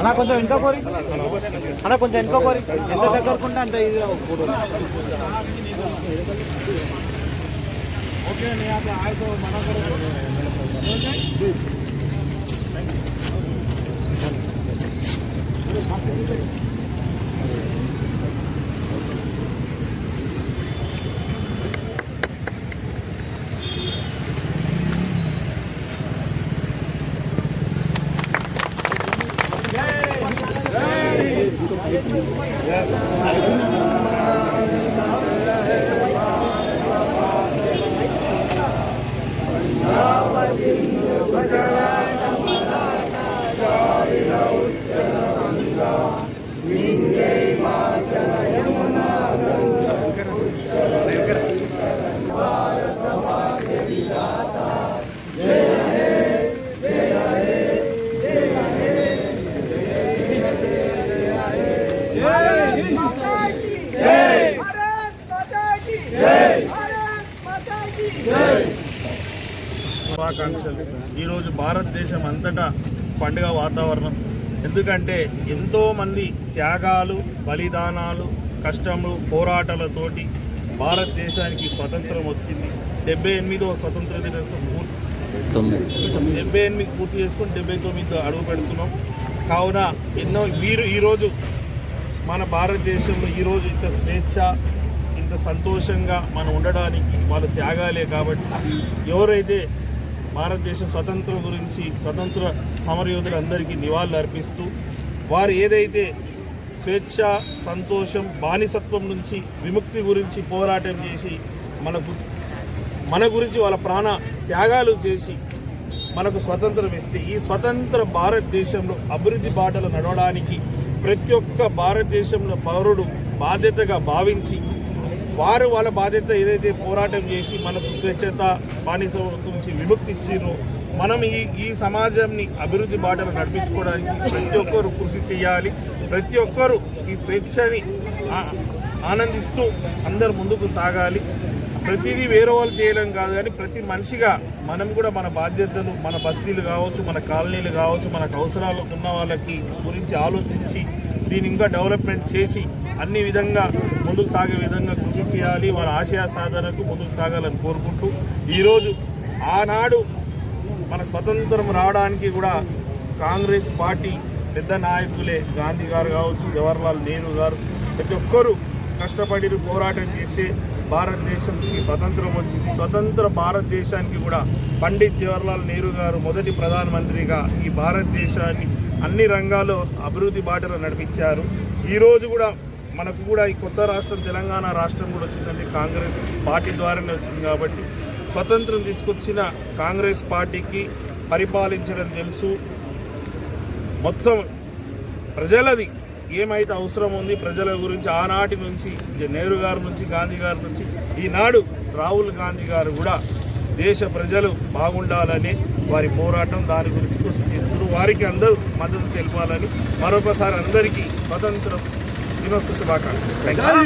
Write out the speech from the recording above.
అన్న కొంచెం ఇంకో కోరి అన్న కొంచెం ఇంకో కోరి ఎంత దగ్గరకుంటే అంత ఇది ఫోటో ఓకే Yeah. శుభాకాంక్షలు. ఈరోజు భారతదేశం అంతటా పండుగ వాతావరణం. ఎందుకంటే ఎంతోమంది త్యాగాలు బలిదానాలు కష్టములు పోరాటాలతోటి భారతదేశానికి స్వతంత్రం వచ్చింది. డెబ్బై ఎనిమిదవ స్వతంత్ర దినోత్సవం పూర్తి డెబ్బై ఎనిమిది పూర్తి చేసుకుని డెబ్బై తొమ్మిది అడుగు పెడుతున్నాం. కావున ఎన్నో వీరు ఈరోజు మన భారతదేశంలో ఈరోజు ఇంత స్వేచ్ఛ ఇంత సంతోషంగా మనం ఉండడానికి వాళ్ళ త్యాగాలే కాబట్టి ఎవరైతే భారతదేశ స్వతంత్రం గురించి స్వతంత్ర సమరయోధులందరికీ నివాళులు అర్పిస్తూ వారు ఏదైతే స్వేచ్ఛ సంతోషం బానిసత్వం నుంచి విముక్తి గురించి పోరాటం చేసి మనకు మన గురించి వాళ్ళ ప్రాణ త్యాగాలు చేసి మనకు స్వతంత్రం ఇస్తే ఈ స్వతంత్ర భారతదేశంలో అభివృద్ధి బాటలు నడవడానికి ప్రతి ఒక్క భారతదేశంలో పౌరుడు బాధ్యతగా భావించి వారు వాళ్ళ బాధ్యత ఏదైతే పోరాటం చేసి మనకు స్వచ్ఛత బానిస నుంచి విముక్తి ఇచ్చిరో మనం ఈ ఈ సమాజంని అభివృద్ధి బాటలు నడిపించుకోవడానికి ప్రతి ఒక్కరు కృషి చేయాలి. ప్రతి ఒక్కరు ఈ స్వేచ్ఛని ఆనందిస్తూ అందరు ముందుకు సాగాలి. ప్రతిదీ వేరే వాళ్ళు చేయలేం కాదు కానీ ప్రతి మనిషిగా మనం కూడా మన బాధ్యతలు మన బస్తీలు కావచ్చు మన కాలనీలు కావచ్చు మనకు అవసరాలు ఉన్న వాళ్ళకి గురించి ఆలోచించి దీని ఇంకా డెవలప్మెంట్ చేసి అన్ని విధంగా ముందుకు సాగే విధంగా కృషి చేయాలి వాళ్ళ ఆశయ సాధనకు ముందుకు సాగాలని కోరుకుంటూ ఈరోజు ఆనాడు మన స్వతంత్రం రావడానికి కూడా కాంగ్రెస్ పార్టీ పెద్ద నాయకులే గాంధీ గారు కావచ్చు జవహర్లాల్ నెహ్రూ గారు ప్రతి ఒక్కరూ కష్టపడి పోరాటం చేస్తే భారతదేశంకి స్వతంత్రం వచ్చింది. స్వతంత్ర భారతదేశానికి కూడా పండిత్ జవహర్లాల్ నెహ్రూ గారు మొదటి ప్రధానమంత్రిగా ఈ భారతదేశాన్ని అన్ని రంగాల్లో అభివృద్ధి బాటలో నడిపించారు. ఈరోజు కూడా మనకు కూడా ఈ కొత్త రాష్ట్రం తెలంగాణ రాష్ట్రం కూడా వచ్చిందంటే కాంగ్రెస్ పార్టీ ద్వారానే వచ్చింది కాబట్టి స్వతంత్రం తీసుకొచ్చిన కాంగ్రెస్ పార్టీకి పరిపాలించడం తెలుసు. మొత్తం ప్రజలది ఏమైతే అవసరం ఉంది ప్రజల గురించి ఆనాటి నుంచి నెహ్రూ గారి నుంచి గాంధీ గారి నుంచి ఈనాడు రాహుల్ గాంధీ గారు కూడా దేశ ప్రజలు బాగుండాలని వారి పోరాటం దాని గురించి కృషి చేస్తున్నారు. వారికి అందరూ మద్దతు తెలపాలని మరొకసారి అందరికీ స్వతంత్రం దినోత్సవ శుభాకాంక్షలు Thank you.